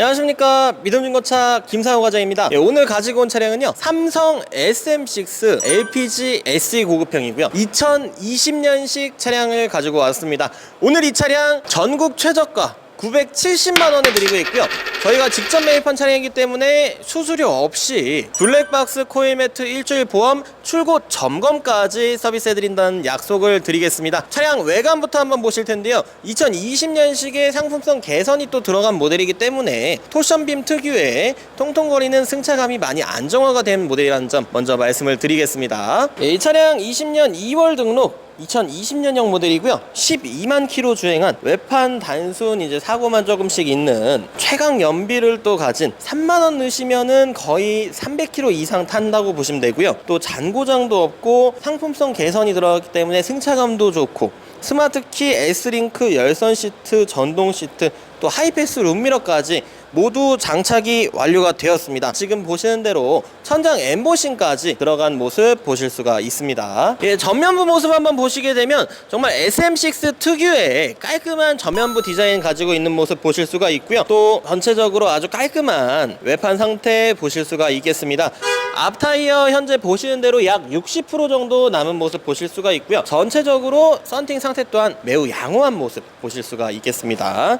안녕하십니까. 믿음중고차 김상호 과장입니다. 예, 오늘 가지고 온 차량은요 삼성 SM6 LPG SE 고급형이고요. 2020년식 차량을 가지고 왔습니다. 오늘 이 차량 전국 최저가 970만 원에 드리고 있고요. 저희가 직접 매입한 차량이기 때문에 수수료 없이 블랙박스 코일 매트 일주일 보험 출고 점검까지 서비스해 드린다는 약속을 드리겠습니다. 차량 외관부터 한번 보실 텐데요. 2020년식의 상품성 개선이 또 들어간 모델이기 때문에 토션빔 특유의 통통거리는 승차감이 많이 안정화가 된 모델이라는 점 먼저 말씀을 드리겠습니다. 예, 이 차량 20년 2월 등록 2020년형 모델이고요. 12만 킬로 주행한 외판 단순 이제 사고만 조금씩 있는 최강 연비를 또 가진 3만 원 넣으시면은 거의 300킬로 이상 탄다고 보시면 되고요. 또 잔고장도 없고 상품성 개선이 들어갔기 때문에 승차감도 좋고 스마트키 S링크 열선 시트 전동 시트 또 하이패스 룸미러까지 모두 장착이 완료가 되었습니다. 지금 보시는 대로 천장 엠보싱까지 들어간 모습 보실 수가 있습니다. 예, 전면부 모습 한번 보시게 되면 정말 SM6 특유의 깔끔한 전면부 디자인 가지고 있는 모습 보실 수가 있고요. 또 전체적으로 아주 깔끔한 외판 상태 보실 수가 있겠습니다. 앞 타이어 현재 보시는 대로 약 60% 정도 남은 모습 보실 수가 있고요. 전체적으로 썬팅 상태 또한 매우 양호한 모습 보실 수가 있겠습니다.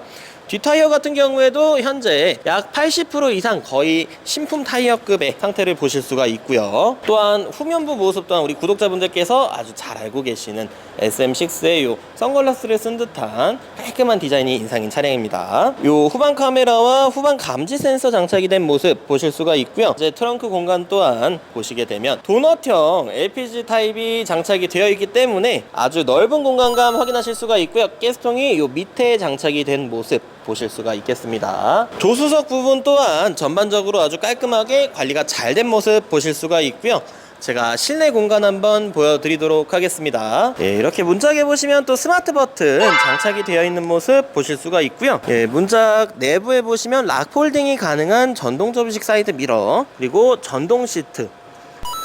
뒷타이어 같은 경우에도 현재 약 80% 이상 거의 신품 타이어급의 상태를 보실 수가 있고요. 또한 후면부 모습 또한 우리 구독자분들께서 아주 잘 알고 계시는 SM6의 요 선글라스를 쓴 듯한 깔끔한 디자인이 인상인 차량입니다. 요 후방 카메라와 후방 감지 센서 장착이 된 모습 보실 수가 있고요. 이제 트렁크 공간 또한 보시게 되면 도넛형 LPG 타입이 장착이 되어 있기 때문에 아주 넓은 공간감 확인하실 수가 있고요. 가스통이 요 밑에 장착이 된 모습 보실 수가 있겠습니다. 조수석 부분 또한 전반적으로 아주 깔끔하게 관리가 잘 된 모습 보실 수가 있고요. 제가 실내 공간 한번 보여드리도록 하겠습니다. 예, 이렇게 문짝에 보시면 또 스마트 버튼 장착이 되어 있는 모습 보실 수가 있고요. 예, 문짝 내부에 보시면 락폴딩이 가능한 전동 접이식 사이드 미러 그리고 전동 시트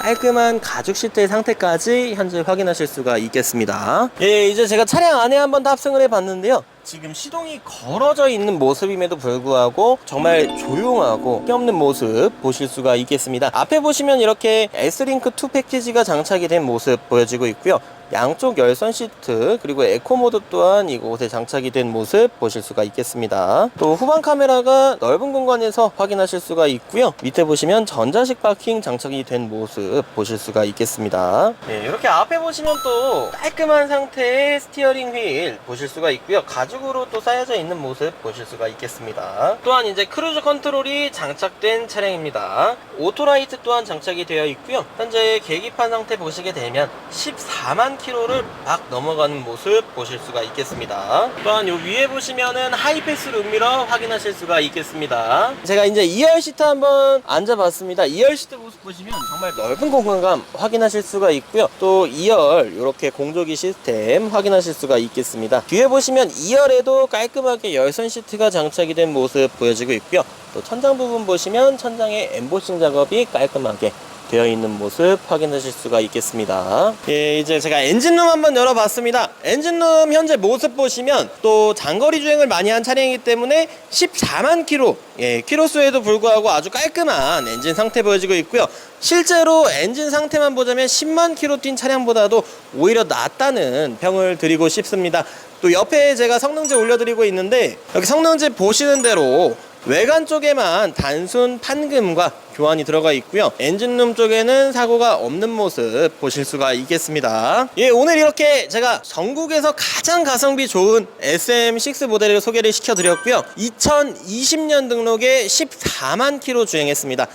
깔끔한 가죽 시트의 상태까지 현재 확인하실 수가 있겠습니다. 예, 이제 제가 차량 안에 한번 탑승을 해봤는데요. 지금 시동이 걸어져 있는 모습임에도 불구하고 정말 조용하고 끼없는 모습 보실 수가 있겠습니다. 앞에 보시면 이렇게 S링크 2 패키지가 장착이 된 모습 보여지고 있고요. 양쪽 열선 시트 그리고 에코 모드 또한 이곳에 장착이 된 모습 보실 수가 있겠습니다. 또 후방 카메라가 넓은 공간에서 확인하실 수가 있고요. 밑에 보시면 전자식 파킹 장착이 된 모습 보실 수가 있겠습니다. 네, 이렇게 앞에 보시면 또 깔끔한 상태의 스티어링 휠 보실 수가 있고요. 가죽으로 또 쌓여져 있는 모습 보실 수가 있겠습니다. 또한 이제 크루즈 컨트롤이 장착된 차량입니다. 오토라이트 또한 장착이 되어 있고요. 현재 계기판 상태 보시게 되면 14만 킬로를 막 넘어가는 모습 보실 수가 있겠습니다. 또한 요 위에 보시면은 하이패스 룸미러 확인하실 수가 있겠습니다. 제가 이제 2열 시트 한번 앉아봤습니다. 2열 시트 모습 보시면 정말 넓은 공간감 확인하실 수가 있고요. 또 2열 이렇게 공조기 시스템 확인하실 수가 있겠습니다. 뒤에 보시면 2열에도 깔끔하게 열선 시트가 장착이 된 모습 보여지고 있고요. 또 천장 부분 보시면 천장에 엠보싱 작업이 깔끔하게 되어 있는 모습 확인하실 수가 있겠습니다. 예, 이제 제가 엔진룸 한번 열어봤습니다. 엔진룸 현재 모습 보시면 또 장거리 주행을 많이 한 차량이기 때문에 14만 킬로, 예, 킬로수에도 불구하고 아주 깔끔한 엔진 상태 보여지고 있고요. 실제로 엔진 상태만 보자면 10만 킬로 뛴 차량보다도 오히려 낫다는 평을 드리고 싶습니다. 또 옆에 제가 성능지 올려드리고 있는데 여기 성능지 보시는 대로 외관 쪽에만 단순 판금과 교환이 들어가 있고요. 엔진룸 쪽에는 사고가 없는 모습 보실 수가 있겠습니다. 예, 오늘 이렇게 제가 전국에서 가장 가성비 좋은 SM6 모델을 소개를 시켜드렸고요. 2020년 등록에 14만 킬로 주행했습니다.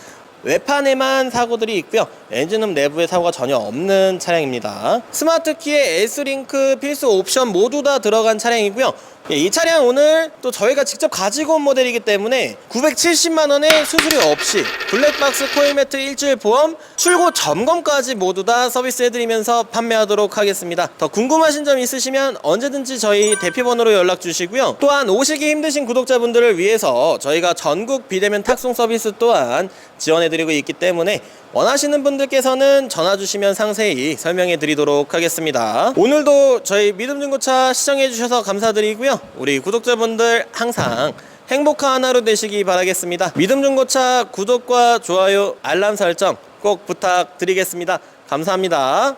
외판에만 사고들이 있고요. 엔진룸 내부에 사고가 전혀 없는 차량입니다. 스마트키의 S링크 필수 옵션 모두 다 들어간 차량이고요. 예, 이 차량 오늘 또 저희가 직접 가지고 온 모델이기 때문에 970만 원에 수수료 없이 블랙박스 코일 매트 일주일 보험 출고 점검까지 모두 다 서비스 해드리면서 판매하도록 하겠습니다. 더 궁금하신 점 있으시면 언제든지 저희 대피번호로 연락 주시고요. 또한 오시기 힘드신 구독자분들을 위해서 저희가 전국 비대면 탁송 서비스 또한 지원해드리고 있기 때문에 원하시는 분들께서는 전화 주시면 상세히 설명해 드리도록 하겠습니다. 오늘도 저희 믿음 중고차 시청해 주셔서 감사드리고요. 우리 구독자분들 항상 행복한 하루 되시기 바라겠습니다. 믿음 중고차 구독과 좋아요, 알람 설정 꼭 부탁드리겠습니다. 감사합니다.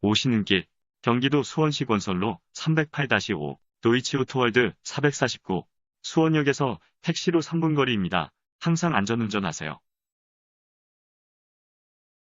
오시는 길 경기도 수원시 건설로 308-5 도이치오토월드 449 수원역에서 택시로 3분 거리입니다. 항상 안전운전하세요.